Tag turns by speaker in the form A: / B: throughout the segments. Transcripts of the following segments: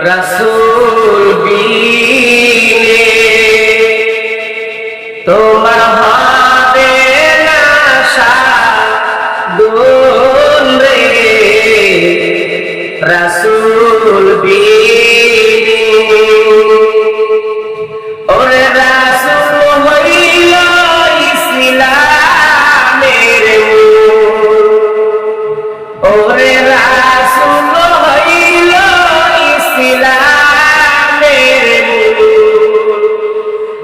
A: রসুল তোমার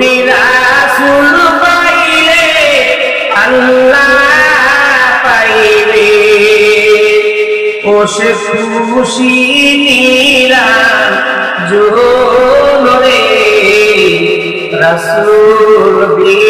A: তুমি রাসুল পাইলে আল্লাহ পাইবে ও সে খুশি নীরা জোরে রাসুল বিনে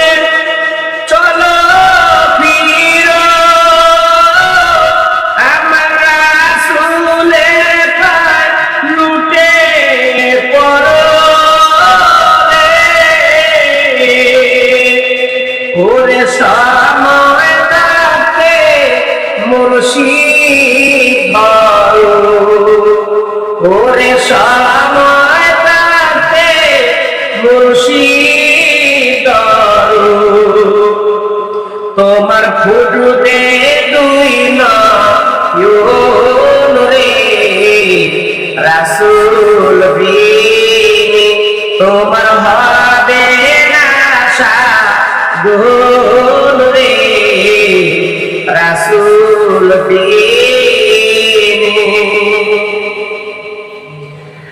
A: ওরে সময় তাকে মুর্শিদ বলো ওরে সময় তাকে মুর্শিদ তোমার ফুটুতে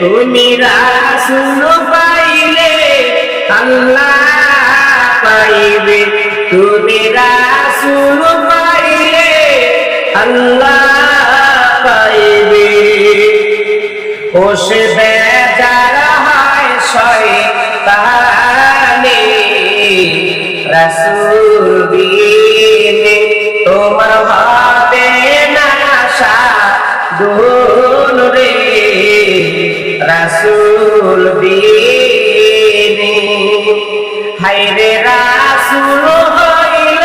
A: তুমি রাসুল পাইলে, আল্লাহ পাইবে। তুমি রাসুল পাইলে, আল্লাহ পাইবে। ও সে বেজার হয় শয়তানে রে রাসুল হইল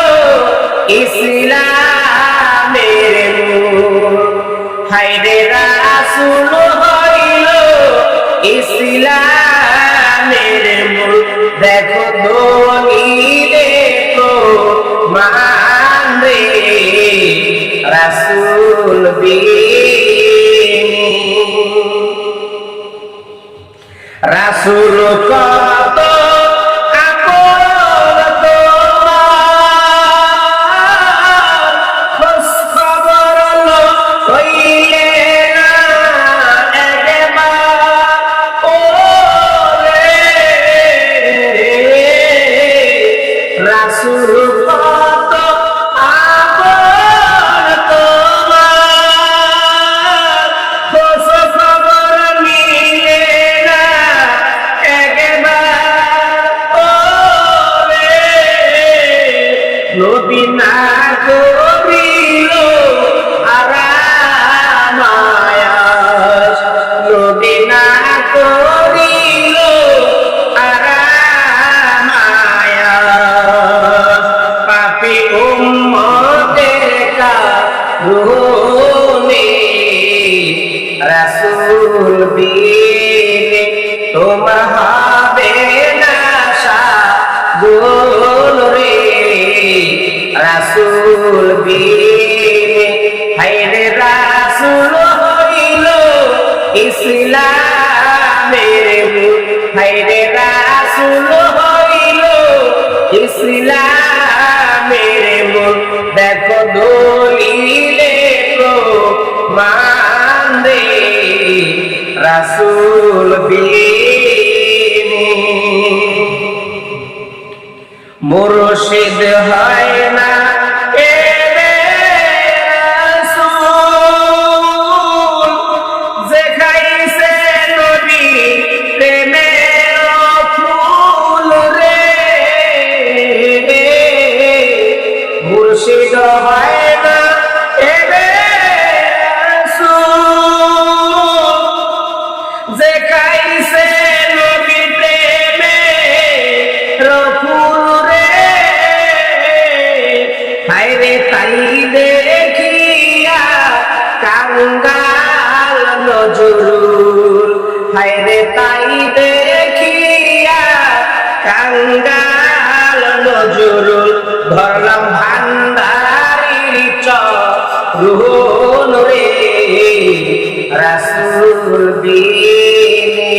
A: ইসলামের নূর। হাই রে রাসুল হইল ইসলামের নূর। দেখো দলিলে তো মান রাসুল রাসুল কর রাসুল বিনে হাইরে রাসুল হইল ইসলামের হাইরে রাসুল ধরলাম ভান্ডারির চরণ রে, রাসুল দিনে।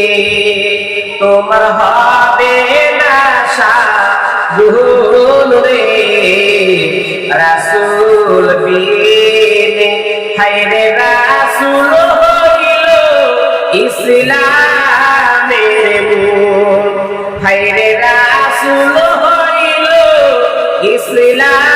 A: তোমার হবে না সাধুন রে, রাসুল দিনে। হাইরে রাসুল হইল ইসলামের মূল। হাইরে রাসুল Lila.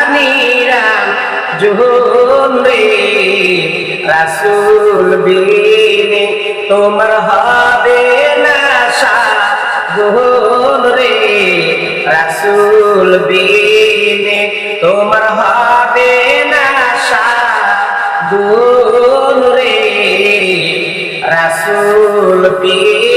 A: জুলে রাসুল বিনে তোমার হবে না সাধুল রে রাসুল বিনে তোমার হবে না সাধুল রে রাসুল বিনে